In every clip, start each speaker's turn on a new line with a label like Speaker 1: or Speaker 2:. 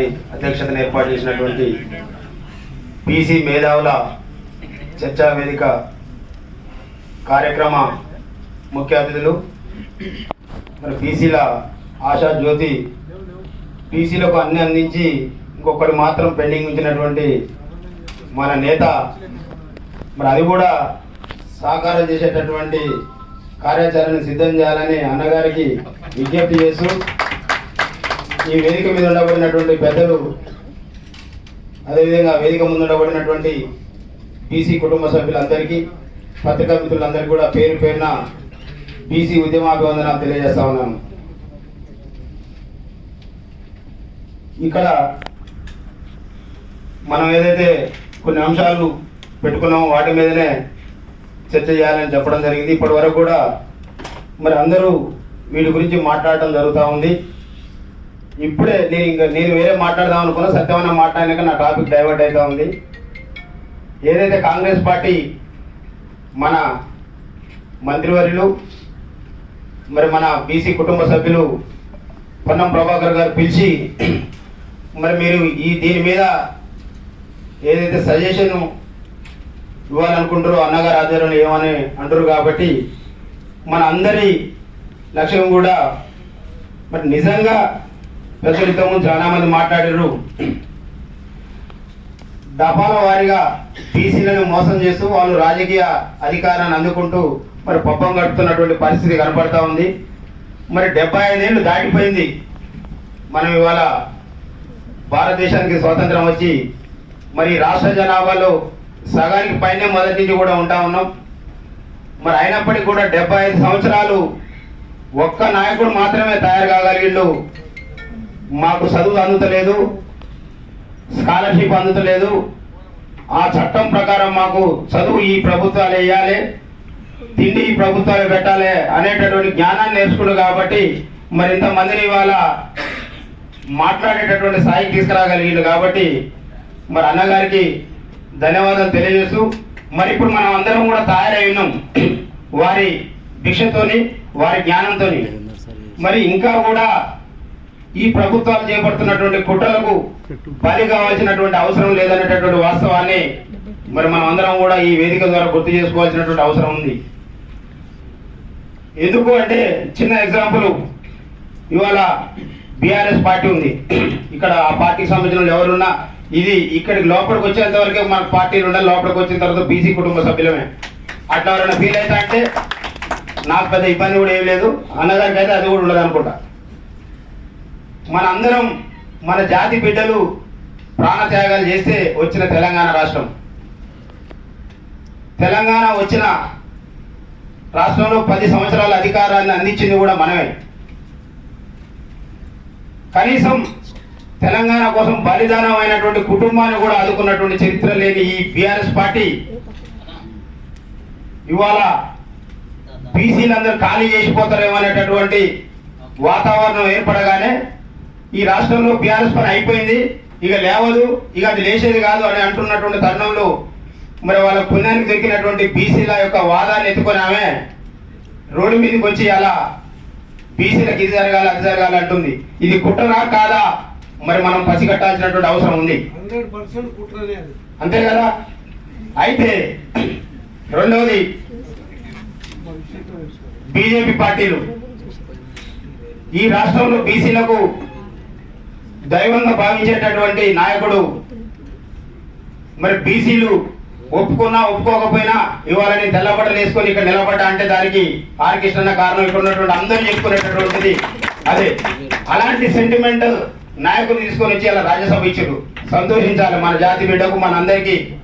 Speaker 1: గారి అధ్యక్షతన ఏర్పాటు చేసినటువంటి బీసీ మేధావుల చర్చా వేదిక కార్యక్రమ ముఖ్య అతిథులు మరి బీసీల ఆశా జ్యోతి బీసీలకు అన్ని అందించి ఇంకొకటి మాత్రం పెండింగ్ ఉంచినటువంటి మన నేత మరి అది కూడా సాకారం చేసేటటువంటి కార్యాచరణను సిద్ధం చేయాలని అన్నగారికి విజ్ఞప్తి చేస్తూ ఈ వేదిక మీద ఉండబడినటువంటి పెద్దలు అదేవిధంగా వేదిక ముందు ఉండబడినటువంటి బీసీ కుటుంబ సభ్యులందరికీ పత్రికా మిత్రులందరికీ కూడా పేరు పేరున బీసీ ఉద్యమాభివందన తెలియజేస్తా ఉన్నాను. ఇక్కడ మనం ఏదైతే కొన్ని అంశాలు పెట్టుకున్నామో వాటి మీదనే చర్చ చేయాలని చెప్పడం జరిగింది. ఇప్పటి వరకు కూడా మరి అందరూ వీటి గురించి మాట్లాడటం జరుగుతూ ఉంది. ఇప్పుడే నేను ఇంకా నేను వేరే మాట్లాడదాం అనుకున్నా సత్యమైన మాట్లాడినాక నా టాపిక్ డైవర్ట్ అవుతా ఉంది. ఏదైతే కాంగ్రెస్ పార్టీ మన మంత్రివర్యులు మరి మన బీసీ కుటుంబ సభ్యులు పొన్నం ప్రభాకర్ గారు పిలిచి మరి మీరు ఈ దీని మీద ఏదైతే సజెషన్ ఇవ్వాలనుకుంటారో అన్నగారు ఆధ్వర్యంలో ఏమని అంటారు కాబట్టి మన అందరి లక్ష్యం కూడా మరి నిజంగా పెద్దలు ఇంతకుముందు చాలా మంది మాట్లాడారు. దఫాల వారిగా బీసీలను మోసం చేస్తూ వాళ్ళు రాజకీయ అధికారాన్ని అందుకుంటూ మరి పప్పం గడుపుతున్నటువంటి పరిస్థితి కనపడతా ఉంది. మరి డెబ్బై ఐదేళ్ళు దాటిపోయింది. మనం ఇవాళ భారతదేశానికి స్వాతంత్రం వచ్చి మరి రాష్ట్ర జనాభాలో సగానికి పైనే మొదటి నుంచి కూడా ఉంటా ఉన్నాం. మరి అయినప్పటికీ కూడా డెబ్బై ఐదు సంవత్సరాలు ఒక్క నాయకుడు మాత్రమే తయారు కాగలిగిండు. మాకు చదువు అందుతలేదు స్కాలర్షిప్ అందుతలేదు. ఆ చట్టం ప్రకారం మాకు చదువు ఈ ప్రభుత్వాలు వేయాలి తిండి ఈ ప్రభుత్వాలు పెట్టాలి అనేటటువంటి జ్ఞానాన్ని నేర్చుకున్నాడు కాబట్టి మరి ఇంతమందిని ఇవాళ మాట్లాడేటటువంటి స్థాయికి తీసుకురాగలిగిండు కాబట్టి మరి అన్నగారికి ధన్యవాదాలు తెలియజేస్తూ మరి ఇప్పుడు మనం అందరం కూడా తయారై ఉన్నాం వారి భిక్షతోని వారి జ్ఞానంతో మరి ఇంకా కూడా ఈ ప్రభుత్వాలు చేపడుతున్నటువంటి కుట్రలకు బలి కావాల్సినటువంటి అవసరం లేదనేటటువంటి వాస్తవాన్ని మరి మనం అందరం కూడా ఈ వేదిక ద్వారా గుర్తు చేసుకోవాల్సినటువంటి అవసరం ఉంది. ఎందుకు అంటే చిన్న ఎగ్జాంపుల్ ఇవాళ బీఆర్ఎస్ పార్టీ ఉంది. ఇక్కడ ఆ పార్టీకి సంబంధించిన వాళ్ళు ఎవరున్నా ఇది ఇక్కడికి లోపలికి వచ్చేంత వరకే మన పార్టీలు ఉండాలి లోపలికి వచ్చిన తర్వాత బీసీ కుటుంబ సభ్యులమే. అట్లా ఎవరైనా ఫీల్ అవుతా అంటే నాకు పెద్ద ఇబ్బంది కూడా ఏం లేదు. అన్నదానికైతే అది కూడా ఉండదు అనుకుంటా. మన అందరం మన జాతి బిడ్డలు ప్రాణత్యాగాలు చేస్తే వచ్చిన తెలంగాణ రాష్ట్రం. తెలంగాణ వచ్చిన రాష్ట్రంలో పది సంవత్సరాల అధికారాన్ని అందించింది కూడా మనమే. కనీసం తెలంగాణ కోసం బలిదానం అయినటువంటి కుటుంబాన్ని కూడా ఆదుకున్నటువంటి చరిత్ర లేని ఈ బీఆర్ఎస్ పార్టీ ఇవాళ బీసీలందరూ ఖాళీ చేసిపోతారేమో అనేటటువంటి వాతావరణం ఏర్పడగానే ఈ రాష్ట్రంలో బీఆర్ఎస్ పని అయిపోయింది. ఇక లేవదు. ఇక అది లేచేది కాదు అని అంటున్నటువంటి తరుణంలో మరి వాళ్ళ పుణ్యానికి దొరికినటువంటి బీసీల యొక్క వాదాన్ని ఎత్తుకొని ఆమె రోడ్డు మీదకి వచ్చి అలా బీసీలకు ఇది జరగాలి అది జరగాలి అంటుంది. ఇది కుట్రనా కాదా? మరి మనం పసిగట్టాల్సినటువంటి అవసరం ఉంది. అంతే కదా? అయితే రెండవది. బీజేపీ పార్టీలు. ఈ రాష్ట్రంలో బీసీలకు దైవంగా భావించేటటువంటి నాయకుడు. మరి బీసీలు ఒప్పుకున్నా ఒప్పుకోకపోయినా ఇవాళ నేను తెల్లబట్టలు వేసుకొని ఇక్కడ నిలబడ్డా అంటే దానికి ఆర్ కారణం ఇక్కడ ఉన్నటువంటి అందరూ చెప్పుకునేటటువంటిది అదే. అలాంటి సెంటిమెంట్ నాయకులు తీసుకొని వచ్చి అలా రాజ్యసభ ఇచ్చారు. సంతోషించాలి మన జాతి బిడ్డకు మన అందరికీ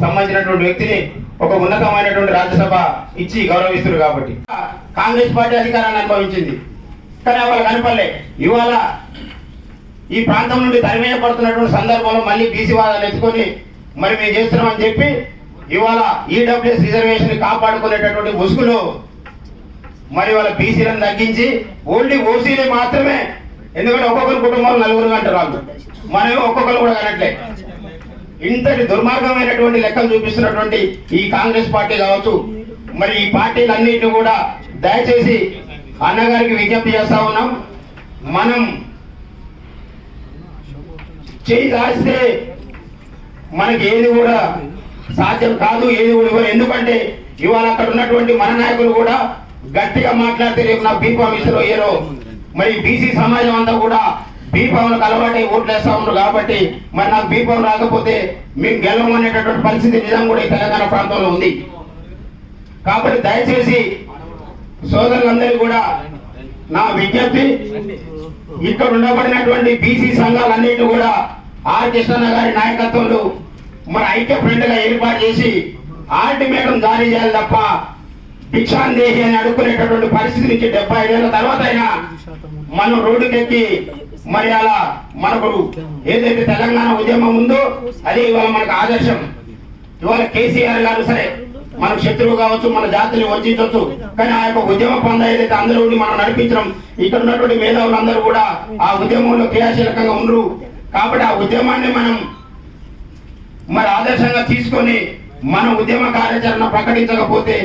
Speaker 1: సంబంధించినటువంటి వ్యక్తిని ఒక ఉన్నతమైనటువంటి రాజ్యసభ ఇచ్చి గౌరవిస్తారు కాబట్టి. కాంగ్రెస్ పార్టీ అధికారాన్ని అనుభవించింది. కానీ వాళ్ళు కనపడలే. ఇవాళ ఈ ప్రాంతం నుండి తరిమేయబడుతున్నటువంటి సందర్భంలో మళ్ళీ బీసీ వాదాలు ఎత్తుకొని మరి మేము చేస్తున్నామని చెప్పి ఇవాళ ఈడబ్ల్యూఎస్ రిజర్వేషన్ కాపాడుకునేటటువంటి ముసుగులో మరి వాళ్ళ బీసీలను తగ్గించి ఓన్లీ ఓసీలే మాత్రమే ఎందుకంటే ఒక్కొక్కరు కుటుంబంలో నలుగురు అంటారు వాళ్ళు. మనమే ఒక్కొక్కరు కూడా కనట్లే. ఇంతటి దుర్మార్గమైనటువంటి లెక్కలు చూపిస్తున్నటువంటి ఈ కాంగ్రెస్ పార్టీ కావచ్చు మరి ఈ పార్టీలన్నింటినీ కూడా దయచేసి అన్నగారికి విజ్ఞప్తి చేస్తా ఉన్నాం. మనం చేయి దాస్తే మనకి ఏది కూడా సాధ్యం కాదు ఏది కూడా ఎందుకంటే ఇవాళ అక్కడ ఉన్నటువంటి మన నాయకులు కూడా గట్టిగా మాట్లాడితే రేపు నా బీఫామ్ ఇస్తారు ఏరో మరి బీసీ సమాజం అంతా కూడా బీఫామ్లకు అలవాటు ఓట్లు వేస్తా ఉన్నారు కాబట్టి మరి నాకు బీఫామ్ రాకపోతే మేము గెలవమనేటటువంటి పరిస్థితి నిజం కూడా ఈ తెలంగాణ ప్రాంతంలో ఉంది. కాబట్టి దయచేసి సోదరులందరికీ కూడా నా విజ్ఞప్తి ఇక్కడ ఉండబడినటువంటి బీసీ సంఘాలన్నింటినీ కూడా ఆర్ కృష్ణన్న గారి నాయకత్వంలో మన ఐక్య ఫ్రెండ్గా ఏర్పాటు చేసి అల్టిమేటం జారీ చేయాలి తప్ప భిక్షాందేహి అని అడుక్కునేటటువంటి పరిస్థితి నుంచి డెబ్బై ఐదేళ్ళ తర్వాత అయినా మనం రోడ్డుకెక్కి మరి అలా మనకు ఏదైతే తెలంగాణ ఉద్యమం ఉందో అది ఇవాళ మనకు ఆదర్శం. ఇవాళ కేసీఆర్ గారు సరే మనకు శత్రువు కావచ్చు మన జాతిని వంచవచ్చు. కానీ ఆ యొక్క ఉద్యమ పంద ఏదైతే అందరూ ఉండి మనం నడిపించడం ఇక్కడ ఉన్నటువంటి మేధావులు అందరూ కూడా ఆ ఉద్యమంలో క్రియాశీలకంగా ఉండరు. కాబట్టి ఆ ఉద్యమాన్ని మనం మరి ఆదర్శంగా తీసుకొని మన ఉద్యమ కార్యాచరణ ప్రకటించకపోతే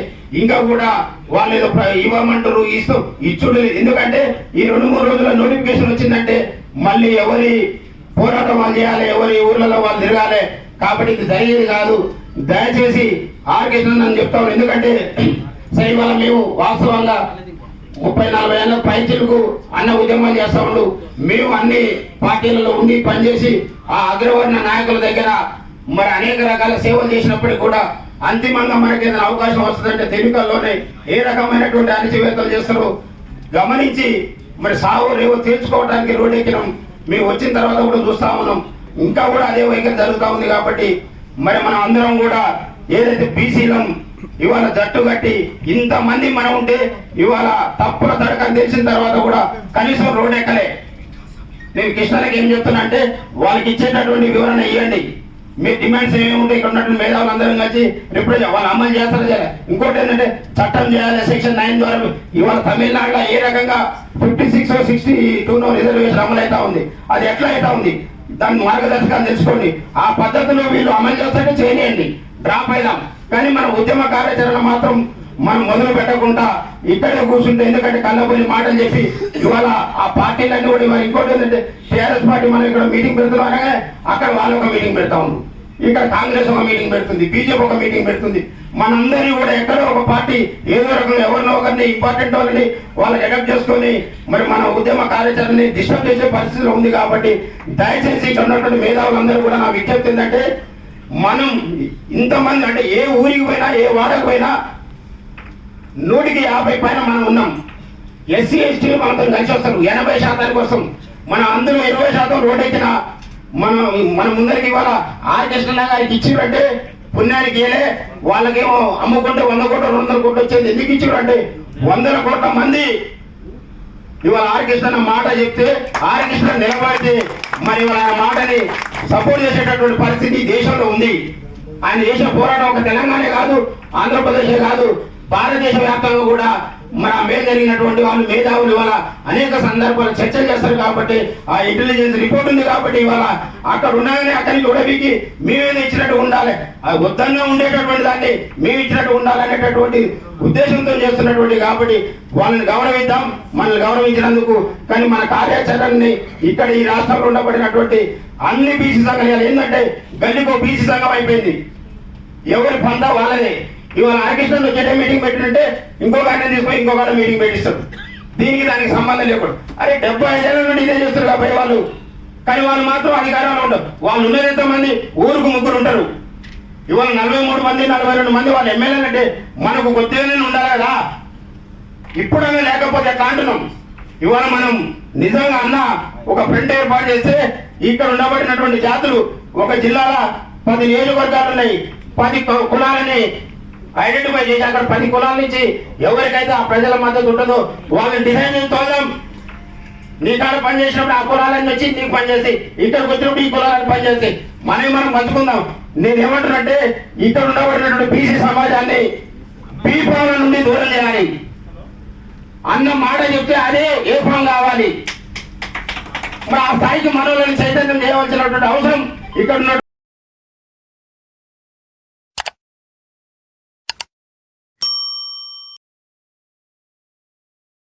Speaker 1: ఇంకా కూడా వాళ్ళు ఏదో ఇవ్వమంటారు ఇస్తూ ఇచ్చుడు ఎందుకంటే ఈ రెండు మూడు రోజుల నోటిఫికేషన్ వచ్చిందంటే మళ్ళీ ఎవరి పోరాటం వాళ్ళు చేయాలి ఎవరి ఊర్లలో వాళ్ళు తిరగాలి. కాబట్టి ఇది జరిగేది కాదు. దయచేసి ఆర్కేషన్ అని చెప్తాను ఎందుకంటే సరే ఇవాళ మేము వాస్తవంగా ముప్పై నలభై ఏళ్ళ పైచిలకు అన్న ఉద్యమం చేస్తా ఉండు. మేము అన్ని పార్టీలలో ఉండి పనిచేసి ఆ అగ్రవర్ణ నాయకుల దగ్గర మరి అనేక రకాల సేవలు చేసినప్పటికీ కూడా అంతిమంగా మనకి ఏదైనా అవకాశం వస్తుందంటే తెలుగులోనే ఏ రకమైనటువంటి అణచివేతలు చేస్తారో గమనించి మరి సాగు రేవో తీర్చుకోవడానికి రోడ్ ఎక్కినాం మేము వచ్చిన తర్వాత కూడా చూస్తా ఉన్నాం. ఇంకా కూడా అదే వైఖరి జరుగుతూ ఉంది కాబట్టి మరి మనం అందరం కూడా ఏదైతే బీసీలం ఇవాళ జట్టు కట్టి ఇంతమంది మనం ఉంటే ఇవాళ తప్పుల తడకని తెలిసిన తర్వాత కూడా కనీసం రోడ్ ఎక్కలే. నేను కృష్ణలకి ఏం చెప్తున్నా అంటే వాళ్ళకి ఇచ్చేటటువంటి వివరణ ఇవ్వండి. మీ డిమాండ్స్ ఏమి ఉంటాయి ఇక్కడ ఉన్నటువంటి మేధావులు అందరం కలిసి రిప్రజెంట్ వాళ్ళు అమలు చేస్తారు చేయాలి ఇంకోటి ఏంటంటే చట్టం చేయాలి సెక్షన్ నైన్ ద్వారా ఇవాళ తమిళనాడులో ఏ రకంగా fifty six sixty two no reservation అమలు అవుతా ఉంది. అది ఎట్లా అవుతా ఉంది? దాని మార్గదర్శకాలు తెలుసుకోండి ఆ పద్ధతిలో వీళ్ళు అమలు చేస్తే చేయనియండి డ్రాప్ అయిదాం. కానీ మన ఉద్యమ కార్యాచరణ మాత్రం మనం మొదలు పెట్టకుండా ఇక్కడే కూర్చుంటే ఎందుకంటే కళ్ళబుల్లి మాటలు చెప్పి ఇవాళ ఆ పార్టీలన్నీ కూడా ఇవాళ ఇంకోటి ఏంటంటే టీఆర్ఎస్ పార్టీ మనం ఇక్కడ మీటింగ్ పెడుతున్నాం అనగానే అక్కడ వాళ్ళు ఒక మీటింగ్ పెడతా ఉన్నాం ఇక్కడ కాంగ్రెస్ ఒక మీటింగ్ పెడుతుంది బీజేపీ ఒక మీటింగ్ పెడుతుంది. మనందరినీ కూడా ఎక్కడో ఒక పార్టీ ఏదో రకంగా ఎవరినో ఒకరిని ఇంపార్టెంట్ వాళ్ళని వాళ్ళకి అడాప్ట్ చేసుకొని మరి మన ఉద్యమ కార్యాచరణని డిస్టర్బ్ చేసే పరిస్థితిలో ఉంది కాబట్టి దయచేసి ఇక్కడ ఉన్నటువంటి మేధావులందరూ కూడా నా విజ్ఞప్తి ఏంటంటే మనం ఇంతమంది అంటే ఏ ఊరికి పోయినా ఏ వాడకు పోయినా నూటికి యాభై పైన మనం ఉన్నాం. ఎస్సీ ఎస్టీలు మనతో కలిసి వస్తారు ఎనభై శాతానికి వస్తాం. మనం అందరూ ఇరవై శాతం రోడ్ ఎక్కిన మన మన ముందరికి ఇవాళ ఆర్కెస్ట్రా కృష్ణ గారికి ఇచ్చిరంటే పుణ్యానికి ఏలే వాళ్ళకేమో అమ్ముకుంటే వంద కోట్ల రెండు వందల కోట్లు వచ్చేది ఎందుకు ఇచ్చిరంటే? వందల కోట్ల మంది ఇవాళ ఆర్కెస్ట్రా మాట చెప్తే ఆర్కెస్ట్రా నిలబడితే మరి ఇవాళ ఆయన మాటని సపోర్ట్ చేసేటటువంటి పరిస్థితి దేశంలో ఉంది. ఆయన చేసిన పోరాటం ఒక తెలంగాణ కాదు ఆంధ్రప్రదేశ్ కాదు భారతదేశ వ్యాప్తంగా కూడా మన మేలు జరిగినటువంటి వాళ్ళు మేధావులు ఇవాళ అనేక సందర్భాలు చర్చలు చేస్తారు కాబట్టి ఆ ఇంటెలిజెన్స్ రిపోర్ట్ ఉంది కాబట్టి ఇవాళ అక్కడ ఉండగానే అక్కడికి ఉడవికి మేమేదో ఇచ్చినట్టు ఉండాలి. అది వద్దన్నా ఉండేటటువంటి దాన్ని మేము ఇచ్చినట్టు ఉండాలనేటటువంటి ఉద్దేశంతో చేస్తున్నటువంటి కాబట్టి వాళ్ళని గౌరవిద్దాం. మనల్ని గౌరవించినందుకు కానీ మన కార్యాచరణని ఇక్కడ ఈ రాష్ట్రంలో ఉండబడినటువంటి అన్ని బీసీ సంఘాలు ఏంటంటే గల్లికో బీసీ సంఘం అయిపోయింది. ఎవరి పంట వాళ్ళనే ఇవాళ హరికృష్ణ వచ్చేటే మీటింగ్ పెట్టినంటే ఇంకొక ఆయన తీసుకొని ఇంకొక ఆయన మీటింగ్ పెట్టిస్తారు దీనికి దానికి సంబంధం లేకుండా. అరే డెబ్బై ఐదేళ్ళ నుండి ఇదే చేస్తారు కాబట్టి వాళ్ళు. కానీ వాళ్ళు మాత్రం అధికారంలో ఉండరు. వాళ్ళు ఉన్నది ఎంతమంది? ఊరుకు ముగ్గురు ఉంటారు. ఇవాళ నలభై మూడు మంది నలభై రెండు మంది వాళ్ళు ఎమ్మెల్యేలు అంటే మనకు కొద్దిగానే ఉండాలి కదా. ఇప్పుడైనా లేకపోతే ఎట్లా అంటున్నాం? ఇవాళ మనం నిజంగా అన్న ఒక ఫ్రంట్ ఏర్పాటు చేస్తే ఇక్కడ ఉండబడినటువంటి జాతులు ఒక జిల్లాల పది నియోజకవర్గాలు ఉన్నాయి. పది కులాలని ఐడెంటిఫై చేసి అక్కడ పది కులాల నుంచి ఎవరికైతే ఆ ప్రజల మద్దతు ఉంటుందో వాళ్ళని డిజైన్ చేసి తోదాం నీ కాడ పని చేసినప్పుడు ఆ కులాలని వచ్చి నీకు పనిచేసి ఇక్కడికి వచ్చినప్పుడు ఈ కులాలని పనిచేసి మనం మనం పంచుకుందాం. నేను ఏమంటున్నట్టే ఇక్కడ ఉండబడినటువంటి బీసీ సమాజాన్ని పీపాల నుండి దూరం చేయాలి. అన్న మాట చెప్తే అదే ఏ కావాలి. మరి ఆ స్థాయికి మనోళ్ళని చైతన్యం చేయవలసినటువంటి అవసరం ఇక్కడ